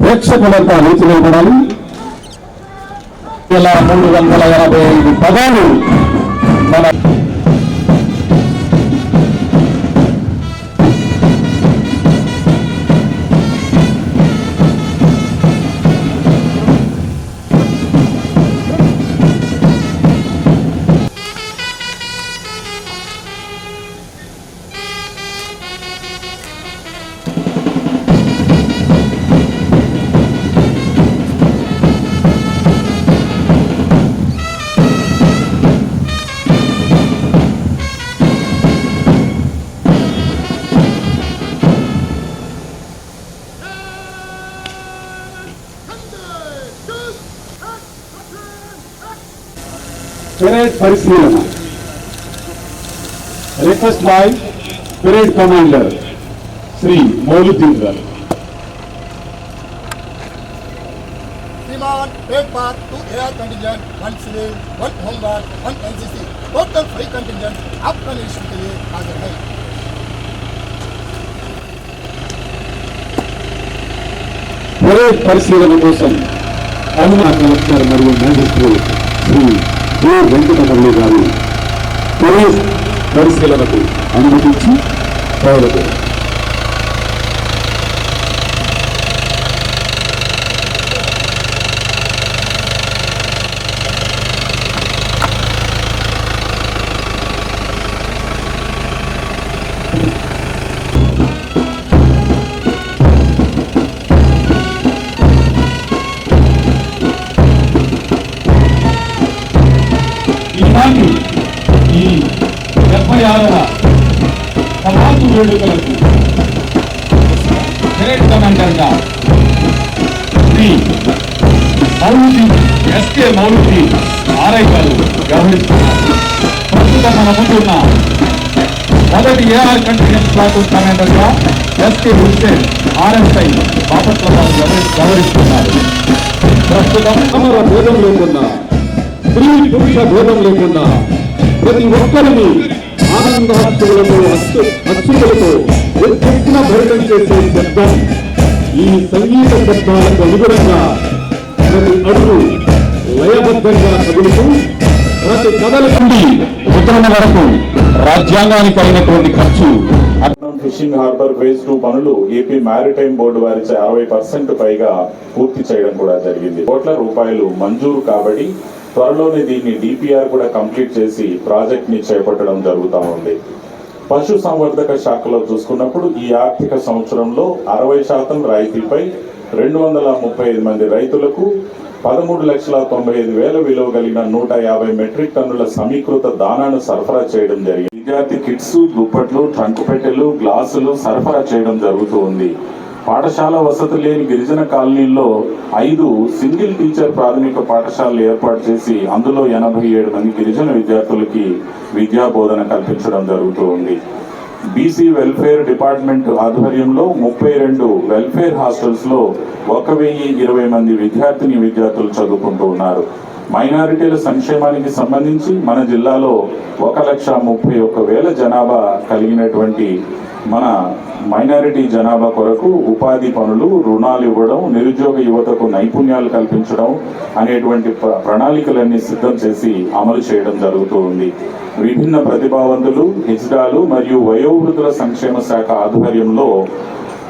ప్రేక్షకులంతా నీతి నిలబడాలి ఇలా మూడు వందల ఎనభై ఐదు పదాలు మన పెరేడ్ పరిశీలన request by parade commander Shri Mouluddin గారు श्रीमान एक बार two air contingent one civil one home guard one NCC total free contingent आपका निरीक्षण के लिए हाजिर है పెరేడ్ పరిశీలన కోసం అరుణా కలెక్టర్ మరియు మ్యాజిస్ట్రేట్ శ్రీ ఏ వెంకటమురళి గారు పెరేడ్ పరిశీలనకు అనుమతించి కోరదు సమాజ వేడుకలకు కమాండర్గా శ్రీ మౌలుది ఎస్కే మౌలుది ఆర్ఐ గారు వ్యవహరిస్తున్నారు ప్రస్తుతం మన ముందున్న మొదటి ఏఆర్ కంటిన్యూస్ ప్లాటూన్ కమాండర్గా ఎస్కే హుస్సేన్ ఆర్ఎస్ఐ బాపట్ల గారు వ్యవహరిస్తున్నారు ప్రస్తుతం సమర భేదం లేకుండా స్త్రీ పురుష భేదం లేకుండా ప్రతి ఒక్కరిని ఆనందాస్తులతో అచ్చు అచ్చులతో ఎత్తెత్తిన భరితం చేసే శబ్దం ఈ సంగీత శబ్దాలకు అనుగుణంగా ప్రతి అడుగు లయబద్ధంగా కదులుతూ ప్రతి కథల నుండి ముద్రణ వరకు రాజ్యాంగానికి అయినటువంటి ఖర్చు Srikakulam fishing harbour phase two పనులు ఏపీ మ్యారిటైమ్ బోర్డు వారిచే అరవై పర్సెంట్ పైగా పూర్తి చేయడం కూడా జరిగింది. కోట్ల రూపాయలు మంజూరు కాబడి త్వరలోనే దీన్ని డిపిఆర్ కూడా కంప్లీట్ చేసి ప్రాజెక్ట్ని చేపట్టడం జరుగుతా ఉంది. పశు సంవర్ధక శాఖలో చూసుకున్నప్పుడు ఈ ఆర్థిక సంవత్సరంలో అరవై శాతం రాయితీపై రెండు వందల ముప్పై ఐదు మంది రైతులకు పదమూడు లక్షల తొంభై ఐదు వేల విలువ కలిగిన నూట యాభై మెట్రిక్ టన్నుల సమీకృత దానాను సరఫరా చేయడం జరిగింది. విద్యార్థి కిట్స్ దుప్పట్లు ట్రంక్ పెట్టెలు గ్లాసులు సరఫరా చేయడం జరుగుతూ ఉంది పాఠశాల వసతి లేని గిరిజన కాలనీల్లో ఐదు సింగిల్ టీచర్ ప్రాథమిక పాఠశాలలు ఏర్పాటు చేసి అందులో ఎనభై ఏడు మంది గిరిజన విద్యార్థులకి విద్యా బోధన కల్పించడం జరుగుతూ ఉంది బీసీ వెల్ఫేర్ డిపార్ట్మెంట్ ఆధ్వర్యంలో ముప్పై రెండు వెల్ఫేర్ హాస్టల్స్లో ఒక వెయ్యి ఇరవై మంది విద్యార్థిని విద్యార్థులు చదువుకుంటూ ఉన్నారు. మైనారిటీల సంక్షేమానికి సంబంధించి మన జిల్లాలో ఒక లక్ష ముప్పై ఒక్క వేల జనాభా కలిగినటువంటి మన మైనారిటీ జనాభా కొరకు ఉపాధి పనులు రుణాలు ఇవ్వడం నిరుద్యోగ యువతకు నైపుణ్యాలు కల్పించడం అనేటువంటి ప్ర- ప్రణాళికలన్నీ సిద్ధం చేసి అమలు చేయడం జరుగుతూ ఉంది. విభిన్న ప్రతిభావంతులు హిజ్డాలు మరియు వయోవృద్ధుల సంక్షేమ శాఖ ఆధ్వర్యంలో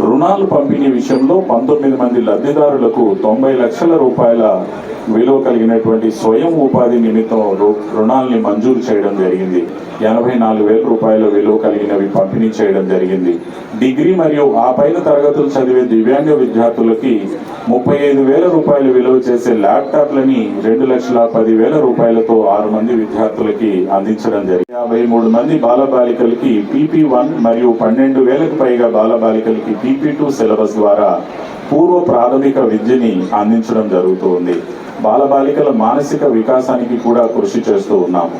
రుణాలు పంపిణీ విషయంలో పంతొమ్మిది మంది లబ్ధిదారులకు తొంభై లక్షల రూపాయల విలువ కలిగినటువంటి స్వయం ఉపాధి నిమిత్తం రు- రుణాల్ని మంజూరు చేయడం జరిగింది. ఎనభై నాలుగు వేల రూపాయల విలువ కలిగినవి పంపిణీ చేయడం జరిగింది. డిగ్రీ మరియు ఆ పైన తరగతులు చదివే దివ్యాంగ విద్యార్థులకి ముప్పై ఐదు వేల రూపాయలు విలువ చేసే ల్యాప్టాప్లని రెండు లక్షల పది వేల రూపాయలతో ఆరు మంది విద్యార్థులకి అందించడం జరిగింది. యాభై మూడు మంది బాలబాలికలకి పీపీ వన్ మరియు పన్నెండు వేలకు పైగా బాలబాలికలకి పీపీ టూ సిలబస్ ద్వారా పూర్వ ప్రాథమిక విద్యని అందించడం జరుగుతూ ఉంది బాలబాలికల మానసిక వికాసానికి కూడా కృషి చేస్తూ ఉన్నాము.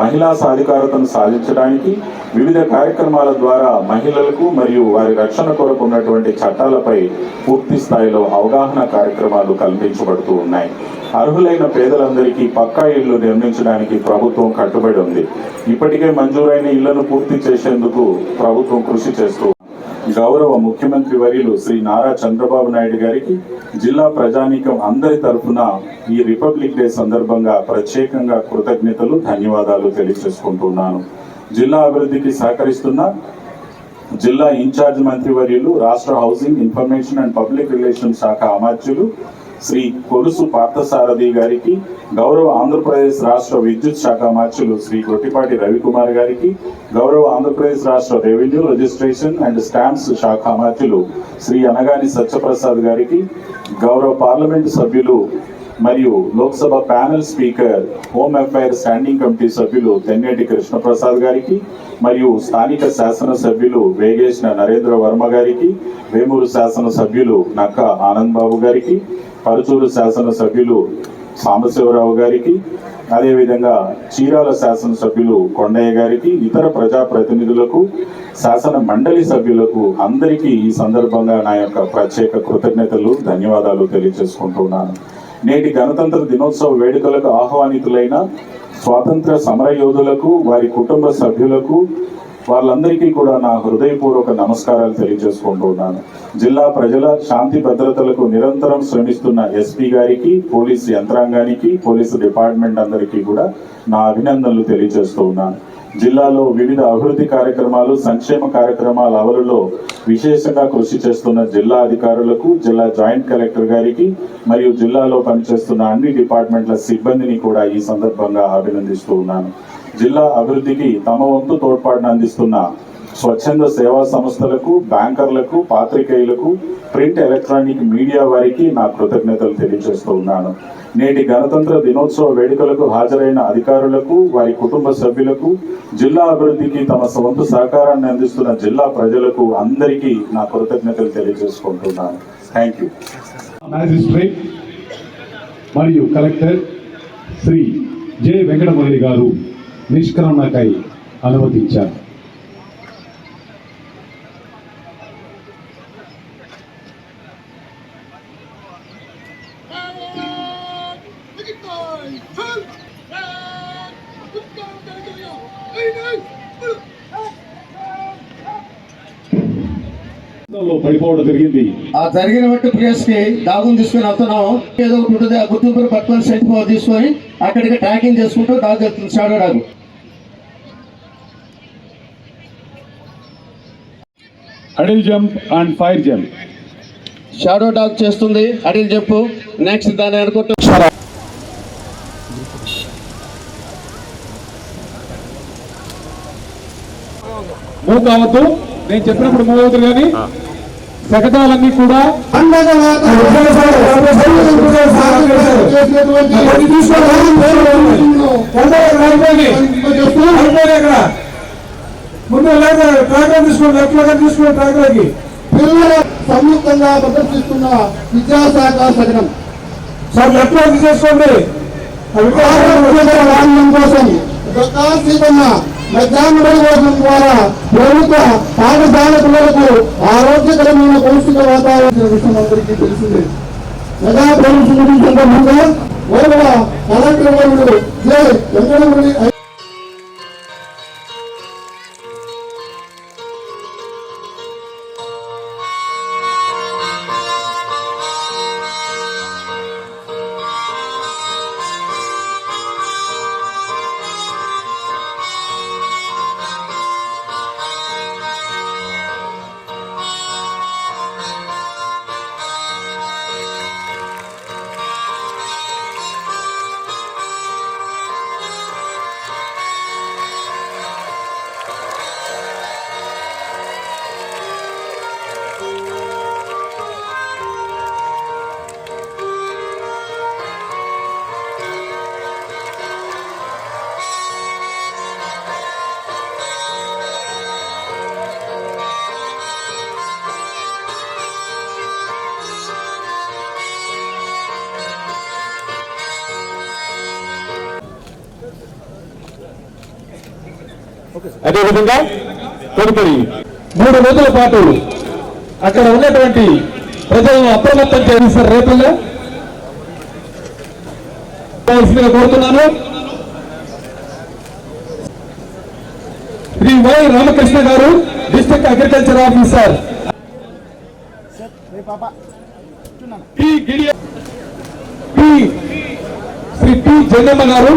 మహిళా సాధికారతను సాధించడానికి వివిధ కార్యక్రమాల ద్వారా మహిళలకు మరియు వారి రక్షణ కొరకు ఉన్నటువంటి చట్టాలపై పూర్తి స్థాయిలో అవగాహన కార్యక్రమాలు కల్పించబడుతూ ఉన్నాయి. అర్హులైన పేదలందరికీ పక్కా ఇళ్ళు నిర్మించడానికి ప్రభుత్వం కట్టుబడి ఉంది. ఇప్పటికే మంజూరైన ఇళ్ళను పూర్తి చేసేందుకు ప్రభుత్వం కృషి చేస్తూ గౌరవ ముఖ్యమంత్రి వర్యులు శ్రీ నారా చంద్రబాబు నాయుడు గారికి జిల్లా ప్రజానీకం అందరి తరఫున ఈ రిపబ్లిక్ డే సందర్భంగా ప్రత్యేకంగా కృతజ్ఞతలు ధన్యవాదాలు తెలియజేసుకుంటున్నాను. జిల్లా అభివృద్ధికి సహకరిస్తున్న జిల్లా ఇన్ఛార్జ్ మంత్రివర్యులు రాష్ట్ర housing information and public relation శాఖ అమాత్యులు శ్రీ కొలుసు పార్థసారథి గారికి గౌరవ ఆంధ్రప్రదేశ్ రాష్ట్ర విద్యుత్ శాఖ అమాత్యులు శ్రీ కొట్టిపాటి రవికుమార్ గారికి గౌరవ ఆంధ్రప్రదేశ్ రాష్ట్ర రెవెన్యూ రిజిస్ట్రేషన్ అండ్ స్టాంప్స్ శాఖ మార్చులు శ్రీ అనగాని సత్యప్రసాద్ గారికి గౌరవ పార్లమెంట్ సభ్యులు మరియు Lok Sabha panel speaker home affair standing committee సభ్యులు తెన్నేటి కృష్ణప్రసాద్ గారికి మరియు స్థానిక శాసన సభ్యులు వేగేశ్న నరేంద్ర వర్మ గారికి వేమూరు శాసన సభ్యులు నక్క ఆనంద్ బాబు గారికి పరుచూరు శాసన సభ్యులు సాంబశివరావు గారికి అదేవిధంగా చీరాల శాసన సభ్యులు కొండయ్య గారికి ఇతర ప్రజా ప్రతినిధులకు శాసన మండలి సభ్యులకు అందరికీ ఈ సందర్భంగా నా యొక్క ప్రత్యేక కృతజ్ఞతలు ధన్యవాదాలు తెలియజేసుకుంటున్నాను. నేటి గణతంత్ర దినోత్సవ వేడుకలకు ఆహ్వానితులైన స్వాతంత్ర సమర యోధులకు వారి కుటుంబ సభ్యులకు వాళ్ళందరికీ కూడా నా హృదయపూర్వక నమస్కారాలు తెలియజేసుకుంటూ ఉన్నాను. జిల్లా ప్రజల శాంతి భద్రతలకు నిరంతరం శ్రమిస్తున్న ఎస్పీ గారికి పోలీస్ యంత్రాంగానికి పోలీసు డిపార్ట్మెంట్ అందరికీ కూడా నా అభినందనలు తెలియజేస్తూ ఉన్నాను. జిల్లాలో వివిధ అభివృద్ధి కార్యక్రమాలు సంక్షేమ కార్యక్రమాల అమలులో విశేషంగా కృషి చేస్తున్న జిల్లా అధికారులకు జిల్లా జాయింట్ కలెక్టర్ గారికి మరియు జిల్లాలో పనిచేస్తున్న అన్ని డిపార్ట్మెంట్ల సిబ్బందిని కూడా ఈ సందర్భంగా అభినందిస్తూ ఉన్నాను. జిల్లా అభివృద్ధికి తమ వంతు తోడ్పాటును అందిస్తున్న స్వచ్ఛంద సేవా సంస్థలకు బ్యాంకర్లకు పాత్రికేయులకు ప్రింట్ ఎలక్ట్రానిక్ మీడియా వారికి నా కృతజ్ఞతలు తెలియజేస్తూ ఉన్నాను. నేటి గణతంత్ర దినోత్సవ వేడుకలకు హాజరైన అధికారులకు వారి కుటుంబ సభ్యులకు జిల్లా అభివృద్ధికి తమ సొంత సహకారాన్ని అందిస్తున్న జిల్లా ప్రజలకు అందరికీ నా కృతజ్ఞతలు తెలియజేసుకుంటున్నాను. థ్యాంక్ యూ మ్యాజిస్ట్రేట్ మరియు కలెక్టర్ శ్రీ జె వెంకటమురళి గారు. నిష్క్రమణకై అనుమతించారు. లో పడిపోవడం జరిగింది. ఆ జరిగిన బట్టి ప్లేస్కి డాగుని తీసుకొని వస్తున్నాం ఏదో ఒకటి ఉంటుంది ఆ గుర్తింపును పట్టుకొని సెంట్ పవర్ తీసుకొని అక్కడికి ట్రాకింగ్ చేసుకుంటూ డాగ్ వెళ్తుంది shadow dog. Hurdle jump and fire jump. Shadow dog చేస్తుంది. అడిగి చెప్పు నెక్స్ట్ దాన్ని అనుకుంటూ మూవ్ కావద్దు. నేను చెప్పినప్పుడు మూవ్ అవుతుంది కానీ శకటాలన్నీ కూడా ముందు ట్రాక్టర్ తీసుకోండి లెఫ్ట్లో తీసుకోండి ట్రాక్టర్కి. పిల్లల సంయుక్తంగా ప్రదర్శిస్తున్న విద్యాశాఖ సగనం సార్ లెఫ్ట్ తీసేసుకోండి. కోసం ప్రకాశితంగా మధ్యాహ్న భోజనం ద్వారా ప్రభుత్వ పాఠశాల పిల్లలకు ఆరోగ్యకరమైన పౌష్టిక వాతావరణ విషయం అందరికీ తెలిసిందే. ప్రజా ప్రభుత్వం గౌరవ కలెక్టర్ వర్యులు జె అదేవిధంగా తదుపరి మూడు రోజుల పాటు అక్కడ ఉన్నటువంటి ప్రజలను అప్రమత్తం చేస్తారు రేపల్లో. కోరుతున్నాను. శ్రీ వై రామకృష్ణ గారు district agriculture officer. Shri P Jagamma గారు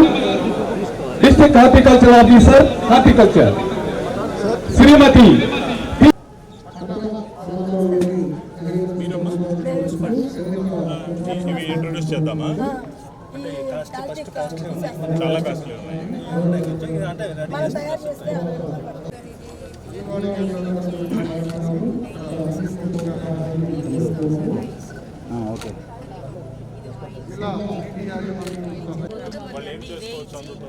district horticulture officer horticulture Shrimati introduce చేద్దామా చాలా కాస్ట్లీ ఉన్నాయి మనం వాళ్ళు ఏం చేసుకోవచ్చు అందుతో